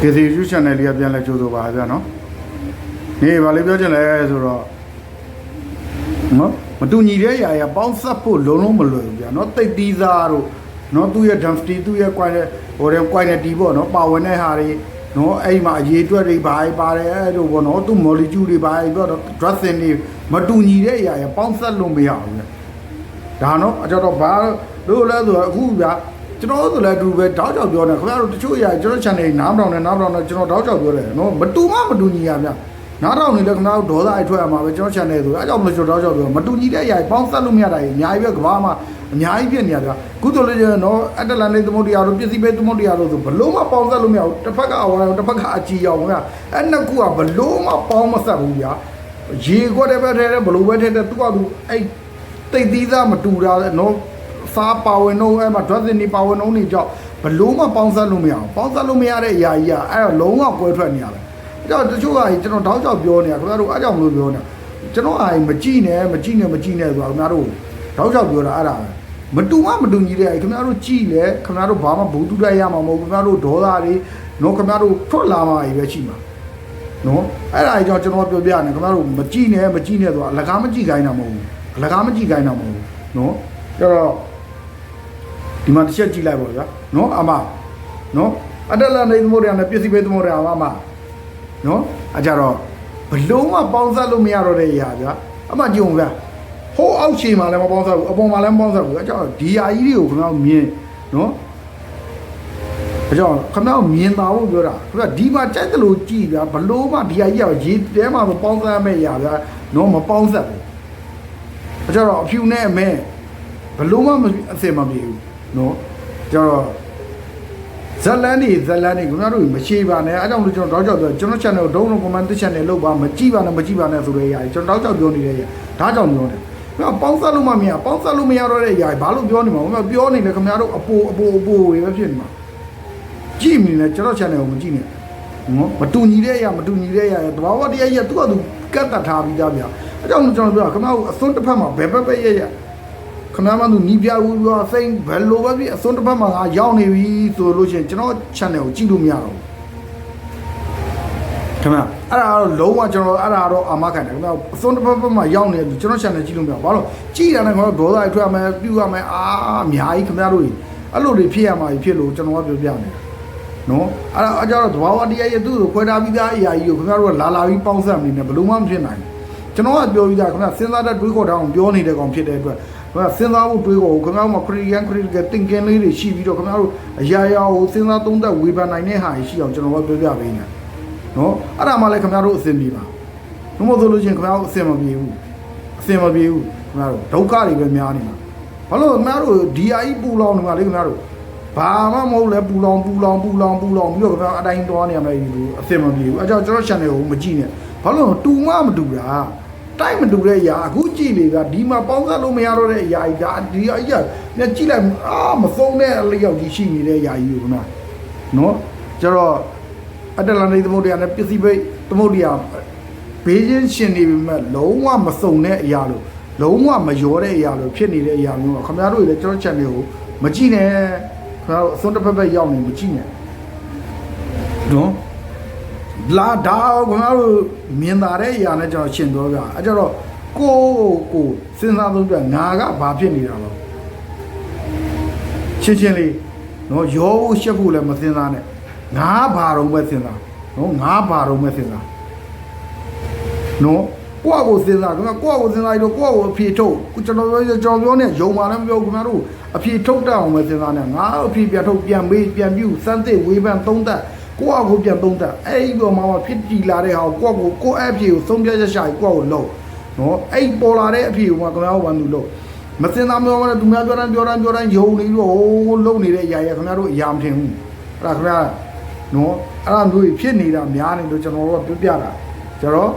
KC YouTube channel လေးကပြန်လဲကြိုးဆိုပါဗျာနော်နေဘာလေးပြောချင်လဲဆိုတော့နော်မတူညီတဲ့ຢာရပေါင်းဆက်ဖို့လုံးလုံးမလွယ်ဘူးဗျာနော်တိတ်သီးသားတို့နော်သူ့ရဲ့ density သူ့ရဲ့ quality ဟိုတဲ့ quality ပေါ့နော်ပါဝင်တဲ့ဟာတွေနော်အဲ့မှာအရေးအတွက်တွေဘာတွေပါတယ်အဲ့လိုပေါ့နော်သူ့ molecule တွေဘာတွေပြောတော့ dressing တွေမတူညီတဲ့ຢာရပေါင်းဆက်လို့မရဘူးဗျာဒါနော်အကြတော့ဘာလို့လဲဆိုတော့အခုဗျာ ကျွန်တော်တို့လည်းအတူပဲတောက်ချောက်ပြောနေခင်ဗျားတို့တချို့အရာကျွန်တော် channel နားမတောင်နဲ့နားမတောင်နဲ့ကျွန်တော်တောက်ချောက်ပြောတယ်နော်မတူမှမတူညီရဗျာနားတောင်နေလည်းခင်ဗျားတို့ဒေါသအထွက်ရမှာပဲကျွန်တော် channel ဆိုအဲကြောင့်မလို့ကျွန်တော်တောက်ချောက်ပြောမတူညီတဲ့အရာပေါင်းစပ်လို့မရတာကြီးအများကြီးပဲကဘာမှအများကြီးဖြစ်နေရဗျာကုသိုလ်လေးနော်အတ္တလန်လေးသမုဒ္ဒရာတို့ပစ္စည်းပဲသမုဒ္ဒရာတို့ဆိုဘလို့မှပေါင်းစပ်လို့မရဘူးတစ်ဖက်ကအဝါရောတစ်ဖက်ကအကြည်ရောဗျာအဲ့နှစ်ခုကဘလို့မှပေါင်းမဆက်ဘူးဗျာရေခွက်တဲ့ဘက်ထဲဘလို့ပဲထဲတဲ့သူကသူအဲ့တိတ်သီးသားမတူတာနော် စားပါဝင်တော့အဲ့မှာ dressing နေပါဝင်တော့နေကြောက်ဘလို့မှပေါင်းစပ်လို့မရအောင်ပေါင်းစပ်လို့မရတဲ့အရာကြီးကအဲ့တော့လုံးဝကွဲထွက်နေရတယ်အဲ့တော့တချို့ကကျွန်တော်တောက်ချောက်ပြောနေတာခင်ဗျားတို့အားကြောင့်မလို့ပြောနေတာကျွန်တော်အားမကြည့်နဲ့မကြည့်နဲ့မကြည့်နဲ့ဆိုတာခင်ဗျားတို့တောက်ချောက်ပြောတာအဲ့ဒါပဲမတူမှမတူညီတဲ့ခင်ဗျားတို့ကြည့်လေခင်ဗျားတို့ဘာမှဘူးတူတတ်ရမှာမဟုတ်ဘူးခင်ဗျားတို့ဒေါသတွေနော်ခင်ဗျားတို့ထွက်လာမှာကြီးပဲရှိမှာနော်အဲ့ဒါကြီးကြောင့်ကျွန်တော်ပြောပြနေခင်ဗျားတို့မကြည့်နဲ့မကြည့်နဲ့ဆိုတာအလကားမကြည့်ခိုင်းတာမဟုတ်ဘူးအလကားမကြည့်ခိုင်းတာမဟုတ်ဘူးနော်အဲ့တော့ ဒီမှာတစ်ချက်ကြည့်လိုက်ပါဗျာနော်အမနော်အတလန်နေသမုဒ္ဒရာနဲ့ပစ္စည်းပဲသမုဒ္ဒရာအမနော်အကြတော့ဘလုံးမပေါင်းစပ်လို့မရတော့တဲ့အရာဗျာအမကြုံဗျာဟိုးအောက်ခြေမှာလည်းမပေါင်းစပ်ဘူးအပေါ်မှာလည်းမပေါင်းစပ်ဘူးအကြတော့ဒီဟာကြီးတွေကိုခင်ဗျားမြင်နော်အကြောင်းခမောက်မြင်တာဖို့ပြောတာခင်ဗျာဒီမှာကြိုက်တယ်လို့ကြည်ဗျာဘလို့မှဒီဟာကြီးကရေတဲမှာမပေါင်းစပ်မဲ့ရာဗျာနော်မပေါင်းစပ်ဘူးအကြောင်းအဖြူနဲ့အမဲဘလို့မှအစင်မပြေဘူး နော်ကျတော့ဇလန်နေဇလန်နေခင်ဗျားတို့မရှိပါနဲ့အဲကြောင့်လို့ကျွန်တော်တောက်ကြောက်ပြောကျွန်တော် channel ကိုဒုံးလုံး comment channel လောက်ပါမကြည့်ပါနဲ့မကြည့်ပါနဲ့ဆိုတဲ့အရာကြီးကျွန်တော်တောက်ကြောက်ပြောနေတဲ့ရာဒါကြောင့်ပြောတယ်ခင်ဗျာပေါင်းစပ်လို့မမရပေါင်းစပ်လို့မရတော့တဲ့အရာဘာလို့ပြောနေမှာခင်ဗျာပြောနေတယ်ခင်ဗျားတို့အပိုအပိုအပိုတွေပဲဖြစ်နေမှာကြည့်မိနေကျွန်တော် channel ကိုမကြည့်နဲ့နော်မတူညီတဲ့အရာမတူညီတဲ့အရာတဘာဝတရားကြီးကသူ့ကသူကတ်တတ်ထားပြီးသားဗျာအဲကြောင့်ကျွန်တော်ပြောခင်ဗျားတို့အစွန်းတစ်ဖက်မှာဘယ်ဘက်ပဲရရ ခမမသူနီးပြဘူးပြောစိမ့်ဘယ်လိုပဲဖြစ်အစွန်းတစ်ဖက်မှာငါရောက်နေပြီဆိုလို့ရှိရင်ကျွန်တော် channel ကိုကြည့်လို့မရတော့ဘူးခင်ဗျအဲ့ဒါတော့လုံးဝကျွန်တော်အဲ့ဒါတော့အာမခံတယ်ခင်ဗျအစွန်းတစ်ဖက်ဖက်မှာရောက်နေတယ်ကျွန်တော် channel ကြည့်လို့မရဘူးဘာလို့ကြည့်တာနဲ့ခင်ဗျဒေါသအထွက်ရမယ်ပြုရမယ်အာအများကြီးခင်ဗျတို့အဲ့လိုတွေဖြစ်ရမှာဖြစ်လို့ကျွန်တော်ကပြောပြနေတာနော်အဲ့ဒါအကြတော့သဘာဝတရားရဲ့သူ့ကိုခွဲထားပြီးသားအရာကြီးကိုခင်ဗျတို့ကလာလာပြီးပေါင်းစပ်နေတယ်ဘယ်လို့မှမဖြစ်နိုင်ဘူးကျွန်တော်ကပြောပြီးသားခင်ဗျစဉ်းစားတဲ့တွေးခေါ်တာအောင်ပြောနေတဲ့ကောင်ဖြစ်တဲ့အတွက် ခင်ဗျစဉ်းစားဖို့တွေးခေါ်ကိုခင်ဗျတို့မှာ critical critical thinking လေးတွေရှိပြီးတော့ခင်ဗျတို့အရာရာကိုစဉ်းစားသုံးသပ်ဝေဖန်နိုင်တဲ့ဟာရှိအောင်ကျွန်တော်ကပြောပြပေးနေတာနော်အဲ့ဒါမှလည်းခင်ဗျတို့အဆင်ပြေပါဘယ်လိုဆိုလို့ချင်းခင်ဗျတို့အဆင်မပြေဘူးအဆင်မပြေဘူးခင်ဗျတို့ဒုက္ခတွေပဲများနေမှာဘာလို့ခင်ဗျတို့ဒီအကြီးပူလောင်နေမှာလေခင်ဗျတို့ဘာမှမဟုတ်လဲပူလောင်ပူလောင်ပူလောင်ပူလောင်ပြီးတော့ခင်ဗျအတိုင်းသွားနေရမယ်ဒီလိုအဆင်မပြေဘူးအဲကြောင့်ကျွန်တော် channel ကိုမကြည့်နဲ့ဘာလို့တူမှမတူတာ တိုက်မတူတဲ့အရာအခုကြည့်လေကဒီမှာပေါင်းစပ်လို့မရတော့တဲ့အရာကြီးဒါဒီအရာညကြည့်လိုက်အာမဆုံးတဲ့အလျောက်ကြီးရှိနေတဲ့အရာကြီးကိုခင်ဗျနော်ကျတော့အတလန်နေသမုဒ္ဒရာနဲ့ပစ္စည်းပိတ်သမုဒ္ဒရာဘေးချင်းရှင်နေပြီမဲ့လုံးဝမစုံတဲ့အရာလို့လုံးဝမရောတဲ့အရာလို့ဖြစ်နေတဲ့အရာမျိုးကခင်ဗျားတို့လည်းကျွန်တော် channel ကိုမကြည့်နဲ့ခင်ဗျားတို့အစွန်းတစ်ဖက်ဖက်ရောက်နေမကြည့်နဲ့နော် လာဒါခင်ဗျားတို့မြင်တာတဲ့အရာနဲ့ကျွန်တော်ရှင်းတော့ပြအဲကြတော့ကိုကိုစဉ်းစားသုံးပြငါကဘာဖြစ်နေတာလဲရှင်းရှင်းလေးနော်ရောဖို့ရှက်ဖို့လည်းမစဉ်းစားနဲ့ငါဘာတော့ပဲစဉ်းစားနော်ငါဘာတော့ပဲစဉ်းစားနော်ကိုယ့်ကိုစဉ်းစားခင်ဗျာကိုယ့်ကိုစဉ်းစားပြီးတော့ကိုယ့်ကိုအဖြေထုတ်ကျွန်တော်ပြောကျွန်တော်ပြောနေယုံပါလည်းမပြောခင်ဗျားတို့အဖြေထုတ်တတ်အောင်ပဲစဉ်းစားနေငါအဖြေပြန်ထုတ်ပြန်မေးပြန်ပြုစမ်းသစ်ဝေဖန်သုံးသပ် ကိုယ့်အကိုပြန်သုံးသပ်အဲ့ဒီပေါ်မှာဖြစ်ကြည်လာတဲ့ဟာကိုကိုယ့်ကိုကိုယ့်အဖြေကိုသုံးပြချက်ရှာကိုယ့်ကိုလုံးနော်အဲ့ပေါ်လာတဲ့အဖြေကိုမှခင်ဗျားတို့ဘာလို့လုံးမစင်သားမပြောနဲ့သူများပြောတိုင်းပြောတိုင်းပြောတိုင်းယုံနေပြီးတော့ဟိုးလုံနေတဲ့အရာရခင်ဗျားတို့အရာမထင်ဘူးအဲ့ဒါခင်ဗျားနော်အဲ့ဒါမျိုးဖြစ်နေတာများနေလို့ကျွန်တော်တို့ကပြောပြတာကျွန်တော်